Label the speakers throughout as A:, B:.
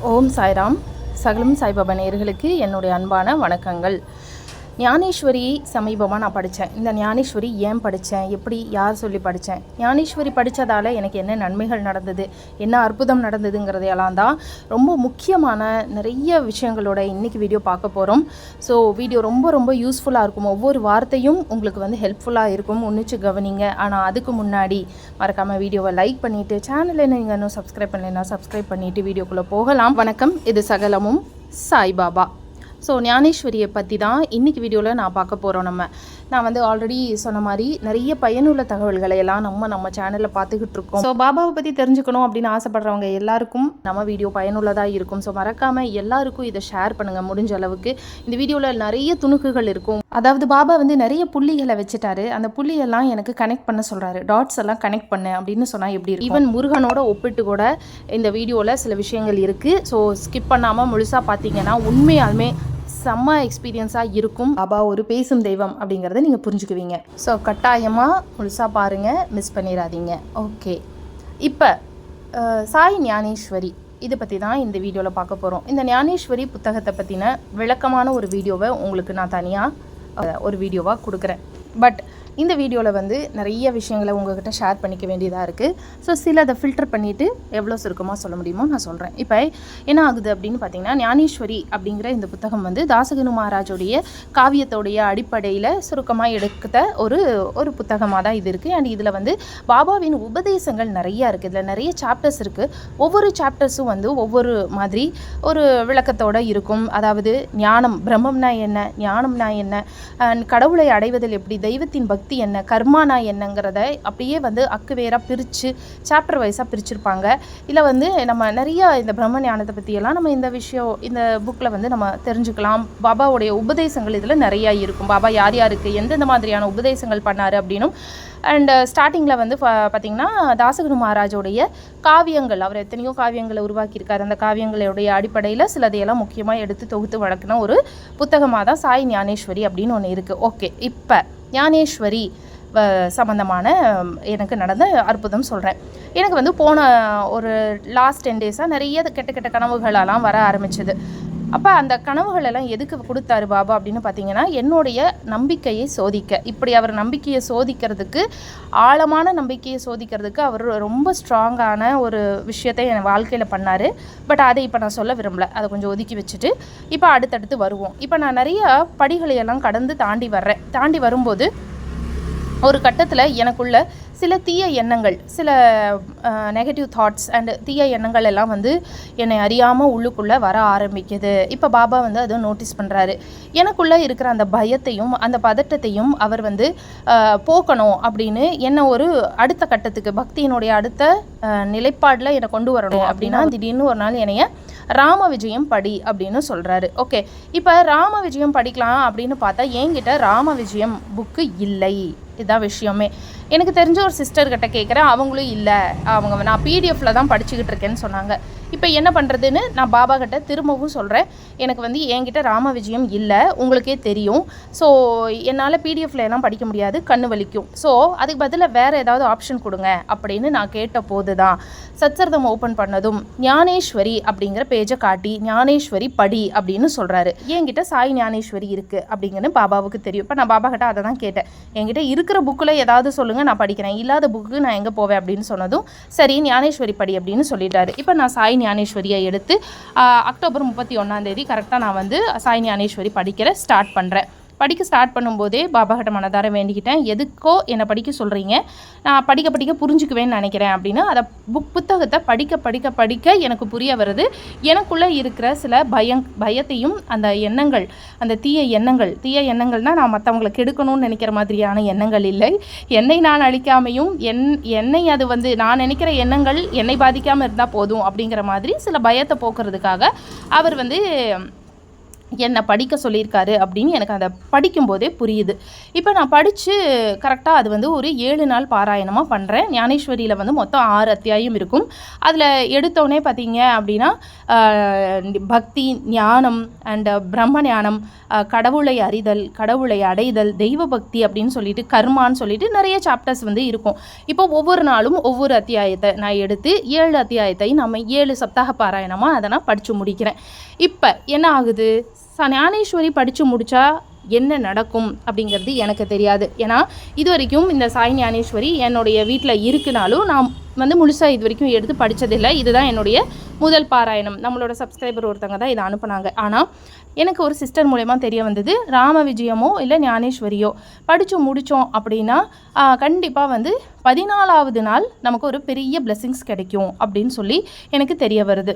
A: ஓம் சாய்ராம். சகலம் சாய்பாபா நேர்களுக்கு என்னுடைய அன்பான வணக்கங்கள். ஞானேஸ்வரி சமீபமாக நான் படித்தேன் இந்த ஞானேஸ்வரி ஏன் படித்தேன் எப்படி யார் சொல்லி படித்தேன் ஞானேஸ்வரி படித்ததால் எனக்கு என்ன நன்மைகள் நடந்தது? என்ன அற்புதம் நடந்ததுங்கிறதையெல்லாம் தான் ரொம்ப முக்கியமான நிறைய விஷயங்களோட இன்றைக்கி வீடியோ பார்க்க போகிறோம் ஸோ வீடியோ ரொம்ப ரொம்ப யூஸ்ஃபுல்லாக இருக்கும். ஒவ்வொரு வார்த்தையும் உங்களுக்கு வந்து ஹெல்ப்ஃபுல்லாக இருக்கும். ஒன்றுச்சு கவனிங்க. ஆனால் அதுக்கு முன்னாடி மறக்காமல் வீடியோவை லைக் பண்ணிவிட்டு சேனலை நீங்கள் இன்னும் சப்ஸ்கிரைப் பண்ணலைன்னா சப்ஸ்கிரைப் பண்ணிவிட்டு வீடியோக்குள்ளே போகலாம். வணக்கம். இது சகலமும் சாய்பாபா. ஸோ ஞானேஸ்வரியை பற்றி தான் இன்றைக்கி வீடியோவில் நான் பார்க்க போகிறோம் நம்ம. நான் வந்து ஆல்ரெடி சொன்ன மாதிரி நிறைய பயனுள்ள தகவல்களை எல்லாம் நம்ம நம்ம சேனலில் பார்த்துக்கிட்டு இருக்கோம். ஸோ பாபாவை பற்றி தெரிஞ்சுக்கணும் அப்படின்னு ஆசைப்படுறவங்க எல்லாருக்கும் நம்ம வீடியோ பயனுள்ளதாக இருக்கும். ஸோ மறக்காமல் எல்லாருக்கும் இதை ஷேர் பண்ணுங்கள் முடிஞ்ச அளவுக்கு. இந்த வீடியோவில் நிறைய துணுக்குகள் இருக்கும். அதாவது பாபா வந்து நிறைய புள்ளிகளை வச்சுட்டாரு. அந்த புள்ளியெல்லாம் எனக்கு கனெக்ட் பண்ண சொல்கிறாரு டாட்ஸ் எல்லாம் கனெக்ட் பண்ணு அப்படின்னு சொன்னால் எப்படி இருக்கும்? ஈவன் முருகனோட ஒப்பிட்டு கூட இந்த வீடியோவில் சில விஷயங்கள் இருக்குது ஸோ ஸ்கிப் பண்ணாமல் முழுசாக பார்த்தீங்கன்னா உண்மையாலுமே செம்ம எக்ஸ்பீரியன்ஸாக இருக்கும். பாபா ஒரு பேசும் தெய்வம் அப்படிங்கிறத நீங்கள் புரிஞ்சுக்குவீங்க. ஸோ கட்டாயமாக முழுசாக பாருங்கள் மிஸ் பண்ணிடாதீங்க ஓகே இப்போ சாய் ஞானேஸ்வரி இதை பற்றி தான் இந்த வீடியோவில் பார்க்க போகிறோம் இந்த ஞானேஸ்வரி புத்தகத்தை பற்றின விளக்கமான ஒரு வீடியோவை உங்களுக்கு நான் தனியாக ஒரு வீடியோவாக கொடுக்குறேன். பட் இந்த வீடியோவில் வந்து நிறைய விஷயங்களை உங்ககிட்ட ஷேர் பண்ணிக்க வேண்டியதாக இருக்குது ஸோ சில அதை ஃபில்டர் பண்ணிவிட்டு எவ்வளோ சுருக்கமாக சொல்ல முடியுமோ நான் சொல்கிறேன் இப்போ என்ன ஆகுது அப்படின்னு பார்த்தீங்கன்னா ஞானேஸ்வரி அப்படிங்கிற இந்த புத்தகம் வந்து தாசகனு மகாராஜோடைய காவியத்தோடைய அடிப்படையில் சுருக்கமாக எடுத்த ஒரு ஒரு புத்தகமாக தான் இது இருக்குது அண்ட் இதில் வந்து பாபாவின் உபதேசங்கள் நிறையா இருக்குது இதில் நிறைய சாப்டர்ஸ் இருக்குது ஒவ்வொரு சாப்டர்ஸும் வந்து ஒவ்வொரு மாதிரி ஒரு விளக்கத்தோடு இருக்கும். அதாவது ஞானம் பிரம்மம்னா என்ன ஞானம்னா என்ன அண்ட் கடவுளை அடைவதில் எப்படி தெய்வத்தின் பக்தி என்ன கர்மானா என்னங்கிறத அப்படியே வந்து அக்குவேராக பிரித்து சாப்டர் வைஸாக பிரிச்சிருப்பாங்க. இல்லை வந்து நம்ம நிறைய இந்த பிரம்ம ஞானத்தை பற்றியெல்லாம் நம்ம இந்த விஷயம் இந்த புக்கில் வந்து நம்ம தெரிஞ்சுக்கலாம். பாபாவுடைய உபதேசங்கள் இதில் நிறையா இருக்கும். பாபா யார் யாருக்கு எந்தெந்த மாதிரியான உபதேசங்கள் பண்ணார் அப்படின்னும். அண்ட் ஸ்டார்டிங்கில் வந்து பா- தாசகுரு மகாராஜோடைய காவியங்கள் அவர் எத்தனையோ காவியங்களை உருவாக்கியிருக்காரு. அந்த காவியங்களுடைய அடிப்படையில் சிலதையெல்லாம் முக்கியமாக எடுத்து தொகுத்து வழக்கின ஒரு புத்தகமாக தான் சாய் ஞானேஸ்வரி அப்படின்னு ஒன்று இருக்குது ஓகே இப்போ ஞானேஸ்வரி சம்மந்தமான எனக்கு நடந்த அற்புதம் சொல்கிறேன் எனக்கு வந்து போன ஒரு லாஸ்ட் டென் டேஸாக நிறைய கெட்ட கெட்ட கனவுகளெல்லாம் வர ஆரம்பிச்சது. அப்போ அந்த கனவுகள் எல்லாம் எதுக்கு கொடுத்தாரு பாபா அப்படின்னு பார்த்தீங்கன்னா என்னுடைய நம்பிக்கையை சோதிக்க. இப்படி அவர் நம்பிக்கையை சோதிக்கிறதுக்கு ஆழமான நம்பிக்கையை சோதிக்கிறதுக்கு அவர் ரொம்ப ஸ்ட்ராங்கான ஒரு விஷயத்தை என் வாழ்க்கையில் பண்ணார். பட் அதை இப்போ நான் சொல்ல விரும்பல. அதை கொஞ்சம் ஒதுக்கி வச்சுட்டு இப்போ அடுத்தடுத்து வருவோம். இப்போ நான் நிறைய படிகளை எல்லாம் கடந்து தாண்டி வர்றேன். தாண்டி வரும்போது ஒரு கட்டத்தில் எனக்குள்ள சில தீய எண்ணங்கள் சில நெகட்டிவ் தாட்ஸ் அண்ட் தீய எண்ணங்கள் எல்லாம் வந்து என்னை அறியாமல் உள்ளுக்குள்ளே வர ஆரம்பிக்குது. இப்போ பாபா வந்து அதை நோட்டீஸ் பண்ணுறாரு எனக்குள்ளே இருக்கிற அந்த பயத்தையும் அந்த பதட்டத்தையும் அவர் வந்து போக்கணும் அப்படின்னு என்ன ஒரு அடுத்த கட்டத்துக்கு பக்தியினுடைய அடுத்த நிலைப்பாடில் என்னை கொண்டு வரணும் அப்படின்னா திடீர்னு ஒரு நாள் என்னைய ராம விஜயம் படி அப்படின்னு சொல்கிறாரு ஓகே இப்போ ராம விஜயம் படிக்கலாம் அப்படின்னு பார்த்தா என்கிட்ட ராம விஜயம் புக்கு இல்லை. இதுதான் விஷயமே. எனக்கு தெரிஞ்ச ஒரு சிஸ்டர் கிட்ட கேட்குறேன் அவங்களும் இல்லை. அவங்க நான் பிடிஎஃப்ல தான் படிச்சுக்கிட்டு இருக்கேன்னு சொன்னாங்க. இப்போ என்ன பண்ணுறதுன்னு நான் பாபா கிட்ட திரும்பவும் சொல்கிறேன் எனக்கு வந்து என்கிட்ட ராம விஜயம் இல்லை உங்களுக்கே தெரியும். ஸோ என்னால் பிடிஎஃப்ல எல்லாம் படிக்க முடியாது கண்ணு வலிக்கும். ஸோ அதுக்கு பதிலாக வேறு ஏதாவது ஆப்ஷன் கொடுங்க அப்படின்னு நான் கேட்ட போது தான் சத்சர்தம் ஓப்பன் பண்ணதும் ஞானேஸ்வரி அப்படிங்கிற பேஜை காட்டி ஞானேஸ்வரி படி அப்படின்னு சொல்கிறாரு என்கிட்ட சாய் ஞானேஸ்வரி இருக்குது அப்படிங்கிறது பாபாவுக்கு தெரியும். இப்போ நான் பாபா கிட்ட அதை தான் கேட்டேன். என்கிட்ட இருக்கிற புக்கில் ஏதாவது சொல்லுங்கள் நான் படிக்கிறேன். இல்லாத புக்கு நான் எங்கே போவேன் அப்படின்னு சொன்னதும் சரி ஞானேஸ்வரி படி அப்படின்னு சொல்லிட்டாரு. இப்போ நான் சாய் ஞானேஸ்வரியை எடுத்து அக்டோபர் முப்பத்தி ஒன்றாந்தேதி கரெக்டாக நான் வந்து சாய் ஞானேஸ்வரி படிக்கிற ஸ்டார்ட் பண்ணுறேன் படிக்க ஸ்டார்ட் பண்ணும்போதே பாபாகிட்ட மனதார வேண்டிக்கிட்டேன். எதுக்கோ என்னை படிக்க சொல்கிறீங்க நான் படிக்க படிக்க புரிஞ்சுக்குவேன்னு நினைக்கிறேன் அப்படின்னு. அதை புக் புத்தகத்தை படிக்க படிக்க படிக்க எனக்கு புரிய வருது. எனக்குள்ளே இருக்கிற சில பயம் பயத்தையும் அந்த எண்ணங்கள் அந்த தீய எண்ணங்கள் தீய எண்ணங்கள்னால் நான் மற்றவங்களை கெடுக்கணும்னு நினைக்கிற மாதிரியான எண்ணங்கள் இல்லை. என்னை நான் அழிக்காமையும் என் என்னை அது வந்து நான் நினைக்கிற எண்ணங்கள் என்னை பாதிக்காமல் இருந்தால் போதும் அப்படிங்கிற மாதிரி சில பயத்தை போக்குறதுக்காக அவர் வந்து என்னை படிக்க சொல்லியிருக்காரு அப்படின்னு எனக்கு அதை படிக்கும்போதே புரியுது. இப்போ நான் படித்து கரெக்டாக அது வந்து ஒரு ஏழு நாள் பாராயணமாக பண்ணுறேன் ஞானேஸ்வரியில் வந்து மொத்தம் ஆறு அத்தியாயம் இருக்கும். அதில் எடுத்தோடனே பார்த்தீங்க அப்படின்னா பக்தி ஞானம் அண்ட் பிரம்ம ஞானம் கடவுளை அறிதல் கடவுளை அடைதல் தெய்வ பக்தி அப்படின்னு சொல்லிட்டு கர்மான்னு சொல்லிட்டு நிறைய சாப்டர்ஸ் வந்து இருக்கும். இப்போ ஒவ்வொரு நாளும் ஒவ்வொரு அத்தியாயத்தை நான் எடுத்து ஏழு அத்தியாயத்தை நம்ம ஏழு சப்தாக பாராயணமாக அதை நான் படித்து முடிக்கிறேன். இப்போ என்ன ஆகுது? ஞானேஸ்வரி படித்து முடித்தா என்ன நடக்கும் அப்படிங்கிறது எனக்கு தெரியாது. ஏன்னா இது வரைக்கும் இந்த சாய் ஞானேஸ்வரி என்னுடைய வீட்டில் இருக்குனாலும் நான் வந்து முழுசாக இது வரைக்கும் எடுத்து படித்ததில்லை இதுதான் என்னுடைய முதல் பாராயணம். நம்மளோட சப்ஸ்கிரைபர் ஒருத்தவங்க தான் இதை அனுப்புனாங்க. ஆனால் எனக்கு ஒரு சிஸ்டர் மூலயமா தெரிய வந்தது ராம விஜயமோ இல்லை ஞானேஸ்வரியோ. படித்து முடித்தோம் அப்படின்னா கண்டிப்பாக வந்து பதினாலாவது நாள் நமக்கு ஒரு பெரிய பிளெஸ்ஸிங்ஸ் கிடைக்கும் அப்படின்னு சொல்லி எனக்கு தெரிய வருது.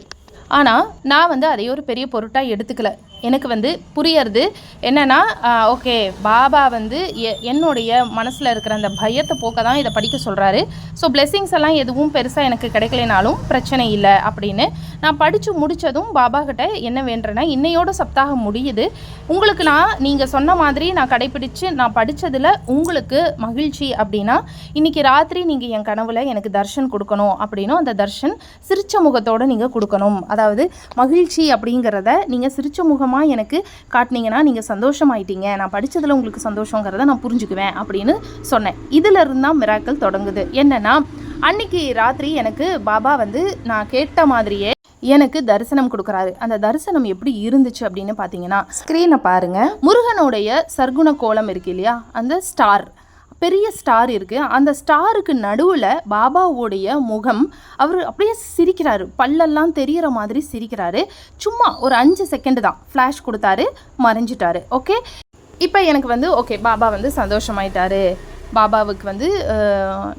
A: ஆனால் நான் வந்து அதை ஒரு பெரிய பொருட்டாக எடுத்துக்கல. எனக்கு வந்து புரியறது என்னென்னா ஓகே பாபா வந்து எ- என்னுடைய மனசில் இருக்கிற அந்த பயத்தை போக்க தான் இதை படிக்க சொல்கிறாரு ஸோ பிளெஸ்ஸிங்ஸ் எல்லாம் எதுவும் பெருசாக எனக்கு கிடைக்கலைனாலும் பிரச்சனை இல்லை அப்படின்னு நான் படித்து முடித்ததும் பாபா கிட்ட என்ன வேண்டுறேன்னா இன்னையோட சப்தாகம் முடியுது. உங்களுக்கு நான் நீங்கள் சொன்ன மாதிரி நான் கடைப்பிடிச்சு நான் படித்ததில் உங்களுக்கு மகிழ்ச்சி அப்படின்னா இன்னைக்கு ராத்திரி ராத்திரி நீங்கள் என் கனவுல எனக்கு தர்ஷன் கொடுக்கணும் அப்படின்னும் அந்த தர்ஷன் சிரிச்ச முகத்தோடு நீங்கள் கொடுக்கணும். அதாவது மகிழ்ச்சி அப்படிங்கிறத நீங்கள் சிரிச்ச முகமாக எனக்கு காட்டினீங்கன்னா நீங்கள் சந்தோஷமாயிட்டீங்க. நான் படித்ததில் உங்களுக்கு சந்தோஷங்கிறத நான் புரிஞ்சுக்குவேன் அப்படின்னு சொன்னேன். இதிலிருந்து தான் மிராக்கள் தொடங்குது. என்னன்னா அன்னைக்கு ராத்திரி எனக்கு பாபா வந்து நான் கேட்ட மாதிரியே எனக்கு தரிசனம் கொடுக்குறாரு. அந்த தரிசனம் எப்படி இருந்துச்சு அப்படின்னு பார்த்தீங்கன்னா ஸ்க்ரீனை பாருங்கள் முருகனுடைய சர்க்குண கோலம் இருக்கு இல்லையா? அந்த ஸ்டார் பெரிய ஸ்டார் இருக்குது அந்த ஸ்டாருக்கு நடுவில் பாபாவுடைய முகம் அவர் அப்படியே சிரிக்கிறாரு. பல்லெல்லாம் தெரிகிற மாதிரி சிரிக்கிறாரு. சும்மா ஒரு அஞ்சு செகண்டு தான். ஃப்ளாஷ் கொடுத்தாரு மறைஞ்சிட்டாரு. ஓகே இப்போ எனக்கு வந்து ஓகே பாபா வந்து சந்தோஷமாயிட்டாரு. பாபாவுக்கு வந்து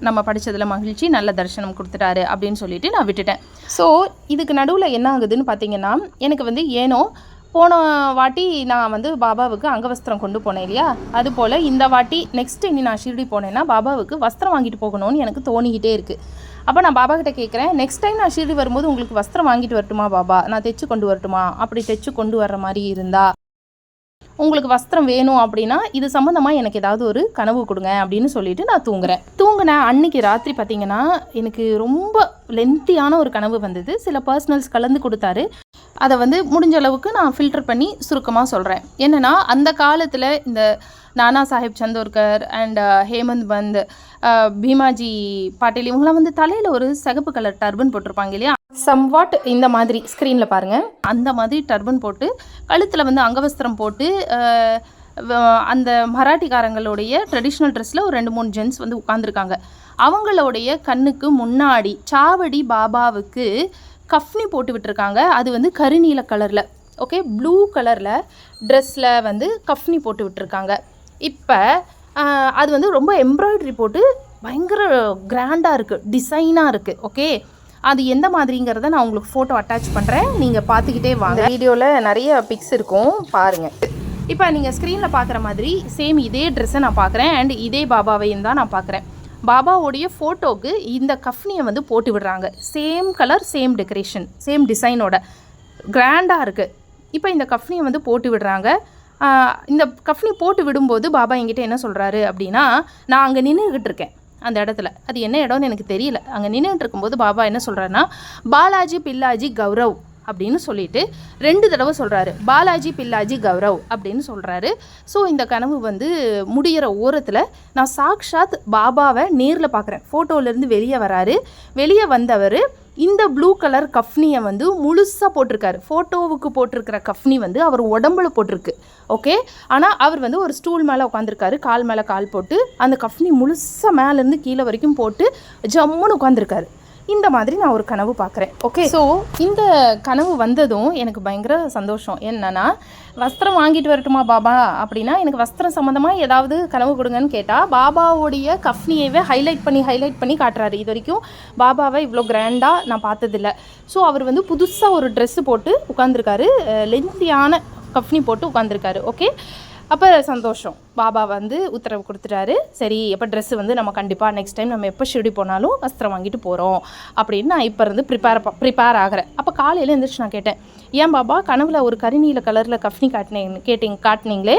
A: நம்ம படித்ததில் மகிழ்ச்சி நல்ல தரிசனம் கொடுத்துட்டாரு அப்படின்னு சொல்லிட்டு நான் விட்டுட்டேன். ஸோ இதுக்கு நடுவில் என்ன ஆகுதுன்னு பார்த்தீங்கன்னா எனக்கு வந்து ஏனோ போன வாட்டி நான் வந்து பாபாவுக்கு அங்கவஸ்திரம் கொண்டு போனேன் இல்லையா? அதுபோல் இந்த வாட்டி நெக்ஸ்ட் இனி நான் ஷிரடி போனேன்னா பாபாவுக்கு வஸ்திரம் வாங்கிட்டு போகணும்னு எனக்கு தோணிக்கிட்டே இருக்குது அப்போ நான் பாபா கிட்ட கேட்குறேன் நெக்ஸ்ட் டைம் நான் ஷிரடி வரும்போது உங்களுக்கு வஸ்திரம் வாங்கிட்டு வரட்டுமா பாபா? நான் தைச்சு கொண்டு வரட்டுமா? அப்படி தைச்சு கொண்டு வர்ற மாதிரி இருந்தா உங்களுக்கு வஸ்திரம் வேணும் அப்படின்னா இது சம்மந்தமாக எனக்கு ஏதாவது ஒரு கனவு கொடுங்க அப்படின்னு சொல்லிட்டு நான் தூங்குறேன். தூங்கினேன் அன்னைக்கு ராத்திரி பார்த்தீங்கன்னா எனக்கு ரொம்ப லென்த்தியான ஒரு கனவு வந்தது. சில பர்சனல்ஸ் கலந்து கொடுத்தாரு. அதை வந்து முடிஞ்ச அளவுக்கு நான் ஃபில்டர் பண்ணி சுருக்கமாக சொல்கிறேன் என்னென்னா அந்த காலத்தில் இந்த நானா சாஹிப் சந்தோர்கர் அண்ட் ஹேமந்த் பந்த் அஹ், பீமாஜி பாட்டீல் இவங்களாம் வந்து தலையில் ஒரு சிகப்பு கலர் டர்பன் போட்டிருப்பாங்க இல்லையா? சம்வாட் இந்த மாதிரி ஸ்க்ரீனில் பாருங்கள் அந்த மாதிரி டர்பன் போட்டு கழுத்தில் வந்து அங்கவஸ்திரம் போட்டு வ- அந்த மராட்டிக்காரங்களுடைய ட்ரெடிஷ்னல் ட்ரெஸ்ஸில் ஒரு ரெண்டு மூணு ஜென்ஸ் வந்து உட்காந்துருக்காங்க அவங்களுடைய கண்ணுக்கு முன்னாடி சாவடி பாபாவுக்கு கஃப்னி போட்டு விட்டுருக்காங்க. அது வந்து கருநீல கலரில் ஓகே ப்ளூ கலரில் ட்ரெஸ்ஸில் வந்து கஃப்னி போட்டு விட்டுருக்காங்க. இப்போ அது வந்து ரொம்ப எம்ப்ராய்டரி போட்டு பயங்கர கிராண்டாக இருக்குது டிசைனாக இருக்குது ஓகே அது எந்த மாதிரிங்கிறத நான் உங்களுக்கு ஃபோட்டோ அட்டாச் பண்ணுறேன் நீங்கள் பார்த்துக்கிட்டே வாங்க. வீடியோவில் நிறைய பிக்ஸ் இருக்கும் பாருங்கள் இப்போ நீங்கள் ஸ்க்ரீனில் பார்க்குற மாதிரி சேம் இதே ட்ரெஸ்ஸை நான் பார்க்குறேன் அண்ட் இதே பாபாவையும் தான் நான் பார்க்குறேன் பாபாவுடைய ஃபோட்டோவுக்கு இந்த கஃப்னியை வந்து போட்டு விடுறாங்க. Same colour same decoration same டிசைனோட கிராண்டாக இருக்குது இப்போ இந்த கஃப்னியை வந்து போட்டு விடுறாங்க. இந்த கஃப்னி போட்டு விடும்போது பாபா என்கிட்ட என்ன சொல்கிறாரு அப்படின்னா நான் அங்கே நின்றுக்கிட்டு இருக்கேன். அந்த இடத்துல. அது என்ன இடம்னு எனக்கு தெரியல. அங்கே நின்றுட்டு இருக்கும்போது பாபா என்ன சொல்கிறாருன்னா பாலாஜி பில்லாஜி கௌரவ். அப்படின்னு சொல்லிட்டு ரெண்டு தடவை சொல்கிறாரு பாலாஜி பில்லாஜி கௌரவ் அப்படின்னு சொல்கிறாரு ஸோ இந்த கனவு வந்து முடியிற ஓரத்தில் நான் சாக்ஷாத் பாபாவை நேரில் பார்க்குறேன் ஃபோட்டோலேருந்து வெளியே வராரு. வெளியே வந்தவர் இந்த ப்ளூ கலர் கஃப்னியை வந்து முழுசாக போட்டிருக்காரு. ஃபோட்டோவுக்கு போட்டிருக்கிற கஃப்னி வந்து அவர் உடம்புல போட்டிருக்கு. ஓகே ஆனால் அவர் வந்து ஒரு ஸ்டூல் மேலே உட்காந்துருக்காரு கால் மேலே கால் போட்டு அந்த கஃப்னி முழுசாக மேலேருந்து கீழே வரைக்கும் போட்டு ஜம்முன்னு உட்காந்துருக்காரு இந்த மாதிரி நான் ஒரு கனவு பார்க்குறேன். ஓகே ஸோ இந்த கனவு வந்ததும் எனக்கு பயங்கர சந்தோஷம். என்னன்னா வஸ்திரம் வாங்கிட்டு வரட்டுமா பாபா? அப்படின்னா எனக்கு வஸ்திரம் சம்மந்தமாக ஏதாவது கனவு கொடுங்கன்னு கேட்டால் பாபாவுடைய கஃப்னியவே ஹைலைட் பண்ணி ஹைலைட் பண்ணி காட்டுறாரு. இது வரைக்கும் பாபாவை இவ்வளோ கிராண்டாக நான் பார்த்ததில்ல. ஸோ அவர் வந்து புதுசாக ஒரு ட்ரெஸ்ஸு போட்டு உட்காந்துருக்காரு லென்த்தியான கஃப்னி போட்டு உட்காந்துருக்காரு ஓகே அப்போ சந்தோஷம். பாபா வந்து உத்தரவு கொடுத்துட்டாரு. சரி எப்போ ட்ரெஸ்ஸு வந்து நம்ம கண்டிப்பாக நெக்ஸ்ட் டைம் நம்ம எப்போ ஷிடி போனாலும் வஸ்திரம் வாங்கிட்டு போகிறோம் அப்படின்னு நான் இப்போ இருந்து ப்ரிப்பேர் ப்ரிப்பேர் ஆகிறேன். அப்போ காலையில் எழுந்திரிச்சு நான் கேட்டேன் ஏன் பாபா கனவில் ஒரு கரிநீல கலரில் கஃப்னி காட்டினேன் கேட்டிங்க காட்டினீங்களே.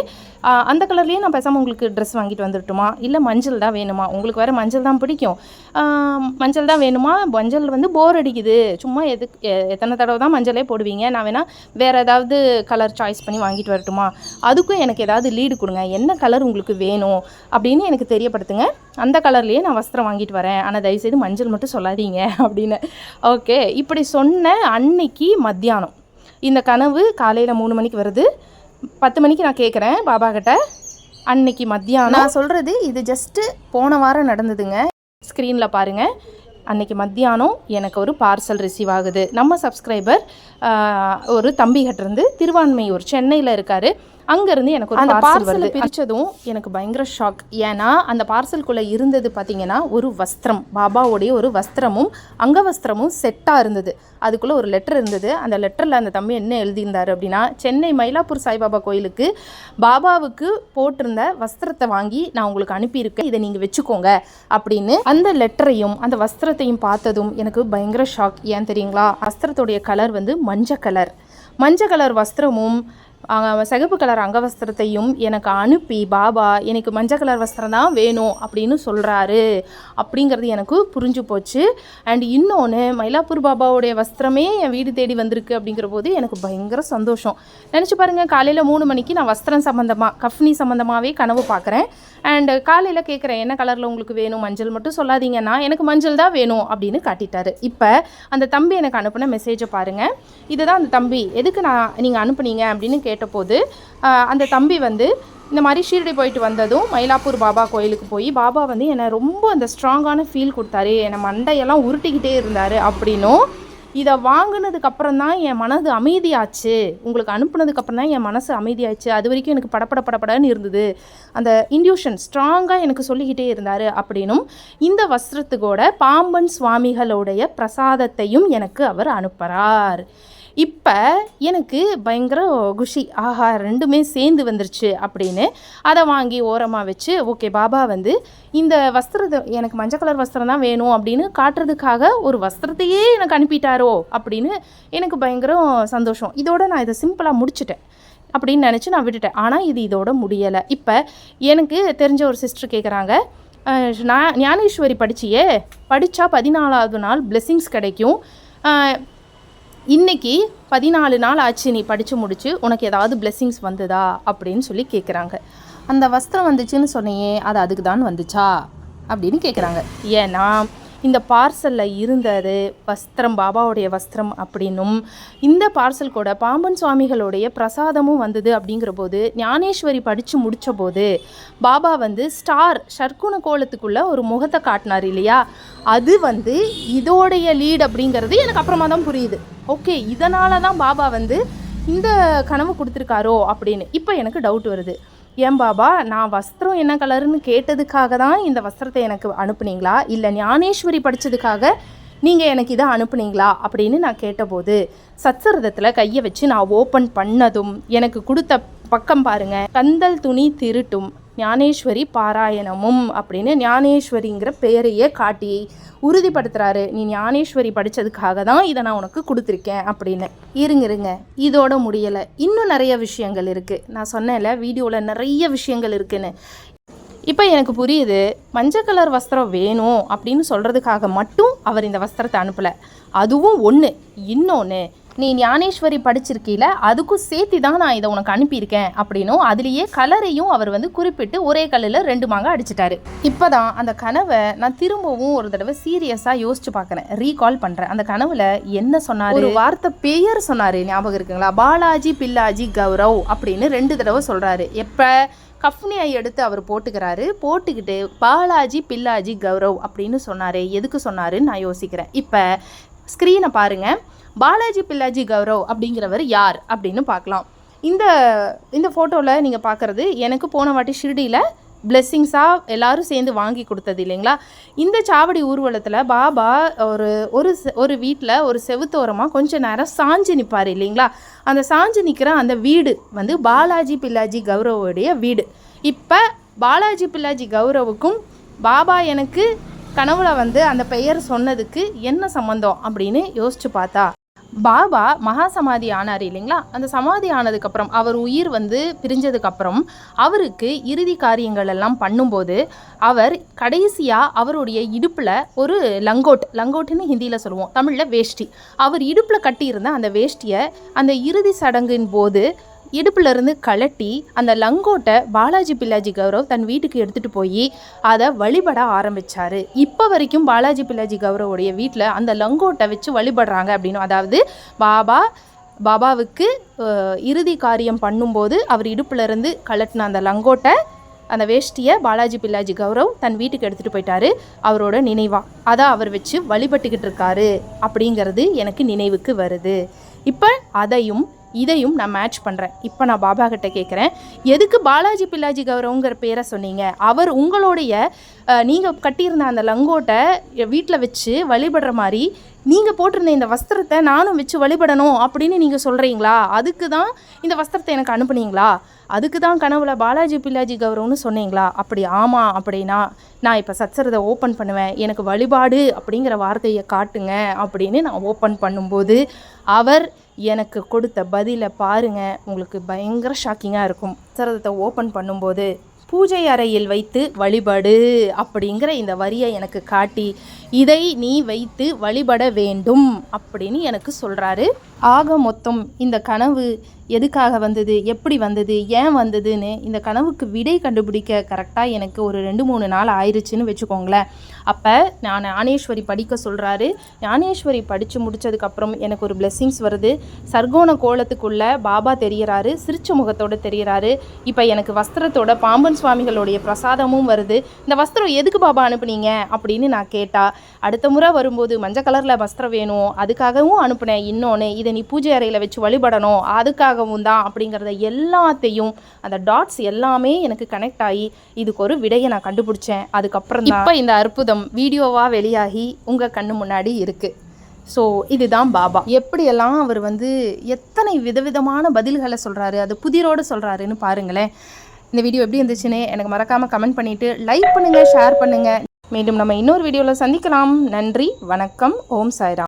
A: அந்த கலர்லேயே நான் பேசாமல் உங்களுக்கு ட்ரெஸ் வாங்கிட்டு வந்துட்டுமா இல்லை மஞ்சள் தான் வேணுமா? உங்களுக்கு வேறு மஞ்சள் தான் பிடிக்கும். மஞ்சள் தான் வேணுமா? மஞ்சள் வந்து போர் அடிக்குது. சும்மா எதுக்கு எத்தனை தடவை தான் மஞ்சளே போடுவீங்க? நான் வேணால் வேறு ஏதாவது கலர் சாய்ஸ் பண்ணி வாங்கிட்டு வரட்டுமா? அதுக்கும் எனக்கு ஏதாவது லீடு கொடுங்க. என்ன கலர் உங்களுக்கு வேணும்? அப்படின்னு எனக்கு தெரியப்படுத்துங்க. அந்த கலர்லேயே நான் வஸ்திரம் வாங்கிட்டு வரேன். ஆனால் தயவுசெய்து மஞ்சள் மட்டும் சொல்லாதீங்க அப்படின்னு. ஓகே. இப்படி சொன்ன அன்னைக்கு மத்தியானம். இந்த கனவு காலையில் மூணு மணிக்கு வருது. பத்து மணிக்கு நான் கேட்குறேன் பாபா கிட்ட. அன்னைக்கு மத்தியானம் நான் சொல்கிறது இது ஜஸ்ட்டு போன வாரம் நடந்ததுங்க. ஸ்க்ரீனில் பாருங்கள் அன்னைக்கு மத்தியானம் எனக்கு ஒரு பார்சல் ரிசீவ் ஆகுது. நம்ம சப்ஸ்கிரைபர் ஒரு தம்பிகிட்டேருந்து திருவான்மையூர் சென்னையில் இருக்கார். அங்கேருந்து எனக்கு அந்த பார்சலை பிரித்ததும் எனக்கு பயங்கர ஷாக் ஏன்னா அந்த பார்சல்குள்ளே இருந்தது பார்த்தீங்கன்னா ஒரு வஸ்திரம். பாபாவுடைய ஒரு வஸ்திரமும் அங்கவஸ்திரமும் செட்டாக இருந்தது. அதுக்குள்ளே ஒரு லெட்டர் இருந்தது. அந்த லெட்டரில் அந்த தம்பி என்ன எழுதியிருந்தாரு அப்படின்னா சென்னை மயிலாப்பூர் சாய்பாபா கோயிலுக்கு பாபாவுக்கு போட்டிருந்த வஸ்திரத்தை வாங்கி நான் உங்களுக்கு அனுப்பியிருக்கேன். இதை நீங்கள் வச்சுக்கோங்க. அப்படின்னு அந்த லெட்டரையும் அந்த வஸ்திரத்தையும் பார்த்ததும் எனக்கு பயங்கர ஷாக் ஏன் தெரியுங்களா? வஸ்திரத்துடைய கலர் வந்து மஞ்சள் கலர் மஞ்சள் கலர் வஸ்திரமும் சிகப்பு கலர் அங்கவஸ்திரத்தையும் எனக்கு அனுப்பி பாபா எனக்கு மஞ்சள் கலர் வஸ்திரம் தான் வேணும் அப்படின்னு சொல்கிறாரு அப்படிங்கிறது எனக்கு புரிஞ்சு போச்சு. அண்ட் இன்னொன்று மயிலாப்பூர் பாபாவுடைய வஸ்திரமே என் வீடு தேடி வந்திருக்கு அப்படிங்கிற போது எனக்கு பயங்கர சந்தோஷம். நினச்சி பாருங்கள் காலையில் மூணு மணிக்கு நான் வஸ்திரம் சம்மந்தமாக கஃப்னி சம்மந்தமாகவே கனவு பார்க்குறேன் அண்ட் காலையில் கேட்குறேன் என்ன கலரில் உங்களுக்கு வேணும்? மஞ்சள் மட்டும் சொல்லாதீங்கன்னா எனக்கு மஞ்சள் தான் வேணும். அப்படின்னு காட்டிட்டாரு. இப்போ அந்த தம்பி எனக்கு அனுப்பின மெசேஜை பாருங்கள் இதுதான் அந்த தம்பி. எதுக்கு நான் நீங்கள் அனுப்புனீங்க? அப்படின்னு கேட்டபோது அந்த தம்பி வந்து இந்த மாதிரி ஷீரடி போயிட்டு வந்ததும் மயிலாப்பூர் பாபா கோயிலுக்கு போய் பாபா வந்து என்னை ரொம்ப அந்த ஸ்ட்ராங்கான ஃபீல் கொடுத்தாரு. என்னை மண்டையெல்லாம் உருட்டிக்கிட்டே இருந்தார். அப்படின்னும் இதை வாங்கினதுக்கு அப்புறம் தான் என் மனது அமைதியாச்சு. உங்களுக்கு அனுப்புனதுக்கு அப்புறம் தான் என் மனசு அமைதியாச்சு அது வரைக்கும் எனக்கு படபட படபடன்னு இருந்தது. அந்த இன்டியூஷன் ஸ்ட்ராங்காக எனக்கு சொல்லிக்கிட்டே இருந்தார் அப்படின்னும் இந்த வஸ்திரத்துக்கோட பாம்பன் சுவாமிகளுடைய பிரசாதத்தையும் எனக்கு அவர் அனுப்புகிறார் இப்போ எனக்கு பயங்கர குஷி. ஆஹா ரெண்டுமே சேர்ந்து வந்துருச்சு அப்படின்னு அதை வாங்கி ஓரமாக வச்சு ஓகே பாபா வந்து இந்த வஸ்திரத்தை எனக்கு மஞ்சள் கலர் வஸ்திரம் தான் வேணும் அப்படின்னு காட்டுறதுக்காக ஒரு வஸ்திரத்தையே எனக்கு அனுப்பிட்டாரோ அப்படின்னு எனக்கு பயங்கரம் சந்தோஷம். இதோட நான் இதை சிம்பிளாக முடிச்சுட்டேன் அப்படின்னு நினச்சி நான் விட்டுட்டேன். ஆனால் இது இதோட முடியலை. இப்போ எனக்கு தெரிஞ்ச ஒரு சிஸ்டர் கேட்குறாங்க நான் ஞானேஸ்வரி படிச்சியே படித்தா பதினாலாவது நாள் பிளெஸ்ஸிங்ஸ் கிடைக்கும். இன்னைக்கு பதினாலு நாள் ஆச்சு நீ படித்து முடிச்சு உனக்கு ஏதாவது பிளெஸ்ஸிங்ஸ் வந்ததா? அப்படின்னு சொல்லி கேட்குறாங்க அந்த வஸ்திரம் வந்துச்சுன்னு சொன்னையே அது அதுக்கு தான் வந்துச்சா? அப்படின்னு கேட்குறாங்க ஏன்னா இந்த பார்சலில் இருந்தது வஸ்திரம் பாபாவுடைய வஸ்திரம் அப்படின்னும். இந்த பார்சல் கூட பாம்பன் சுவாமிகளுடைய பிரசாதமும் வந்தது அப்படிங்கிற போது ஞானேஸ்வரி படித்து முடித்த போது பாபா வந்து ஸ்டார் ஷர்க்குண கோலத்துக்குள்ளே ஒரு முகத்தை காட்டினார் இல்லையா? அது வந்து இதோடைய லீட் அப்படிங்கிறது எனக்கு அப்புறமா தான் புரியுது. ஓகே இதனால தான் பாபா வந்து இந்த கனவு கொடுத்துருக்காரோ அப்படின்னு. இப்போ எனக்கு டவுட் வருது. ஏன் பாபா நான் வஸ்திரம் என்ன கலருன்னு கேட்டதுக்காக தான் இந்த வஸ்திரத்தை எனக்கு அனுப்புனீங்களா? இல்லை ஞானேஸ்வரி படித்ததுக்காக நீங்கள் எனக்கு இதை அனுப்புனீங்களா? அப்படின்னு நான் கேட்டபோது சத்சரதத்தில் கையை வச்சு நான் ஓப்பன் பண்ணதும் எனக்கு கொடுத்த பக்கம் பாருங்கள் கந்தல் துணி திருட்டும் ஞானேஸ்வரி பாராயணமும் அப்படின்னு ஞானேஸ்வரிங்கிற பெயரையே காட்டி உறுதிப்படுத்துறாரு. நீ ஞானேஸ்வரி படித்ததுக்காக தான் இதை நான் உனக்கு கொடுத்துருக்கேன் அப்படின்னு. இருங்க இருங்க. இதோட முடியலை. இன்னும் நிறைய விஷயங்கள் இருக்குது நான் சொன்னேன்ல வீடியோவில் நிறைய விஷயங்கள் இருக்குன்னு. இப்போ எனக்கு புரியுது மஞ்சள் கலர் வஸ்திரம் வேணும் அப்படின்னு சொல்கிறதுக்காக மட்டும் அவர் இந்த வஸ்திரத்தை அனுப்பலை. அதுவும் ஒன்று இன்னொன்று நீ ஞானேஸ்வரி படிச்சிருக்கீல அதுக்கும் சேர்த்து தான் நான் இதை உனக்கு அனுப்பியிருக்கேன் அப்படின்னும் அதுலேயே கலரையும் அவர் வந்து குறிப்பிட்டு ஒரே கல்லில் ரெண்டு மாங்க அடிச்சிட்டாரு. இப்போ தான் அந்த கனவை நான் திரும்பவும் ஒரு தடவை சீரியஸாக யோசிச்சு பார்க்குறேன். ரீகால் பண்ணுறேன் அந்த கனவுல என்ன சொன்னார்? ஒரு வார்த்தை பெயர் சொன்னார். ஞாபகம் இருக்குங்களா? பாலாஜி பில்லாஜி கௌரவ் அப்படின்னு ரெண்டு தடவை சொல்கிறாரு எப்போ? கஃப்னியை எடுத்து அவர் போட்டுக்கிறாரு. போட்டுக்கிட்டு பாலாஜி பில்லாஜி கௌரவ் அப்படின்னு சொன்னார். எதுக்கு சொன்னாருன்னு நான் யோசிக்கிறேன். இப்போ ஸ்க்ரீனை பாருங்கள் பாலாஜி பில்லாஜி கௌரவ் அப்படிங்கிறவர் யார் அப்படின்னு பார்க்கலாம். இந்த இந்த ஃபோட்டோவில் நீங்கள் பார்க்குறது எனக்கு போன வாட்டி ஷிர்டியில் பிளெஸ்ஸிங்ஸாக எல்லாரும் சேர்ந்து வாங்கி கொடுத்தது இல்லைங்களா? இந்த சாவடி ஊர்வலத்தில் பாபா ஒரு ஒரு ஒரு வீட்டில் ஒரு செவுத்தோரமாக கொஞ்ச நேரம் சாஞ்சு நிற்பார் இல்லைங்களா? அந்த சாஞ்சு நிற்கிற அந்த வீடு வந்து பாலாஜி பிள்ளாஜி கௌரவோடைய வீடு. இப்போ பாலாஜி பிள்ளாஜி கௌரவுக்கும் பாபா எனக்கு கனவுல வந்து அந்த பெயர் சொன்னதுக்கு என்ன சம்மந்தம் அப்படின்னு யோசிச்சு பார்த்தா பாபா மகா சமாதி ஆனார் இல்லைங்களா? அந்த சமாதி ஆனதுக்கப்புறம் அவர் உயிர் வந்து பிரிஞ்சதுக்கப்புறம் அவருக்கு இறுதி காரியங்கள் எல்லாம் பண்ணும்போது அவர் கடைசியாக அவருடைய இடுப்பில் ஒரு லங்கோட் லங்கோட்டுன்னு ஹிந்தியில் சொல்லுவோம் தமிழில் வேஷ்டி. அவர் இடுப்பில் கட்டியிருந்த அந்த வேஷ்டியை அந்த இறுதி சடங்கின் போது இடுப்புலேருந்து கலட்டி கழட்டி அந்த லங்கோட்டை பாலாஜி பிள்ளாஜி கௌரவ் தன் வீட்டுக்கு எடுத்துகிட்டு போய் அதை வழிபட ஆரம்பித்தார் இப்போ வரைக்கும் பாலாஜி பிள்ளாஜி கௌரவோடைய வீட்டில் அந்த லங்கோட்டை வச்சு வழிபடுறாங்க அப்படின்னு. அதாவது பாபா பாபாவுக்கு இறுதி காரியம் பண்ணும்போது அவர் இடுப்புலேருந்து இருந்து கழட்டின அந்த லங்கோட்டை அந்த வேஷ்டியை பாலாஜி பிள்ளாஜி கௌரவ் தன் வீட்டுக்கு எடுத்துகிட்டு போயிட்டாரு. அவரோட நினைவாக அதை அவர் வச்சு வழிபட்டுக்கிட்டு இருக்காரு அப்படிங்கிறது எனக்கு நினைவுக்கு வருது. இப்போ அதையும் இதையும் நான் மேட்ச் பண்ணுறேன் இப்போ நான் பாபா கிட்ட கேட்குறேன் எதுக்கு பாலாஜி பிள்ளாஜி கௌரவங்கிற பேரை சொன்னீங்க? அவர் உங்களுடைய நீங்கள் கட்டியிருந்த அந்த லங்கோட்டை வீட்டில் வச்சு வழிபடுற மாதிரி நீங்கள் போட்டிருந்த இந்த வஸ்திரத்தை நானும் வச்சு வழிபடணும் அப்படின்னு நீங்கள் சொல்கிறீங்களா அதுக்கு தான் இந்த வஸ்திரத்தை எனக்கு அனுப்புனீங்களா? அதுக்கு தான் கனவுல பாலாஜி பிள்ளாஜி கௌரவம்னு சொன்னீங்களா? அப்படி ஆமாம் அப்படின்னா நான் இப்போ சச்சரதை ஓப்பன் பண்ணுவேன். எனக்கு வழிபாடு அப்படிங்கிற வார்த்தையை காட்டுங்க அப்படின்னு நான் ஓப்பன் பண்ணும்போது அவர் எனக்கு கொடுத்த பதிலை பாருங்க. உங்களுக்கு பயங்கர ஷாக்கிங்காக இருக்கும். சச்சரதத்தை ஓப்பன் பண்ணும்போது. பூஜை அறையில் வைத்து வழிபடு அப்படிங்கிற இந்த வரியை எனக்கு காட்டி இதை நீ வைத்து வழிபட வேண்டும் அப்படின்னு எனக்கு சொல்கிறாரு ஆக மொத்தம் இந்த கனவு எதுக்காக வந்தது? எப்படி வந்தது? ஏன் வந்ததுன்னு இந்த கனவுக்கு விடை கண்டுபிடிக்க கரெக்டாக எனக்கு ஒரு ரெண்டு மூணு நாள் ஆயிடுச்சுன்னு வச்சுக்கோங்களேன். அப்போ நான் ஞானேஸ்வரி படிக்க சொல்கிறாரு ஞானேஸ்வரி படித்து முடிச்சதுக்கப்புறம் எனக்கு ஒரு பிளெஸ்ஸிங்ஸ் வருது. சர்க்கோண கோலத்துக்குள்ளே பாபா தெரிகிறாரு சிரிச்ச முகத்தோடு தெரிகிறாரு இப்போ எனக்கு வஸ்திரத்தோட பாம்பன் சுவாமிகளுடைய பிரசாதமும் வருது. இந்த வஸ்திரம் எதுக்கு பாபா அனுப்புனீங்க? அப்படின்னு நான் கேட்டால் அடுத்த முறை வரும்போது மஞ்சள் கலரில் வஸ்திரம் வேணும். அதுக்காகவும் அனுப்புனேன். இன்னொன்று இதை நீ பூஜை அறையில் வச்சு வழிபடணும் அதுக்காகவும் தான் அப்படிங்கிறத எல்லாத்தையும் அந்த டாட்ஸ் எல்லாமே எனக்கு கனெக்ட் ஆகி இதுக்கு ஒரு விடையை நான் கண்டுபிடிச்சேன். அதுக்கப்புறம் இப்போ இந்த அற்புதம் வீடியோவாக வெளியாகி உங்கள் கண்ணு முன்னாடி இருக்குது ஸோ இதுதான் பாபா. எப்படியெல்லாம் அவர் வந்து எத்தனை விதவிதமான பதில்களை சொல்கிறாரு அது புதிரோடு சொல்கிறாருன்னு பாருங்களேன். இந்த வீடியோ எப்படி இருந்துச்சுன்னு எனக்கு மறக்காமல் கமெண்ட் பண்ணிவிட்டு லைக் பண்ணுங்கள் ஷேர் பண்ணுங்கள் மீண்டும் நம்ம இன்னொரு வீடியோவில் சந்திக்கலாம். நன்றி வணக்கம் ஓம் சாய்ராம்.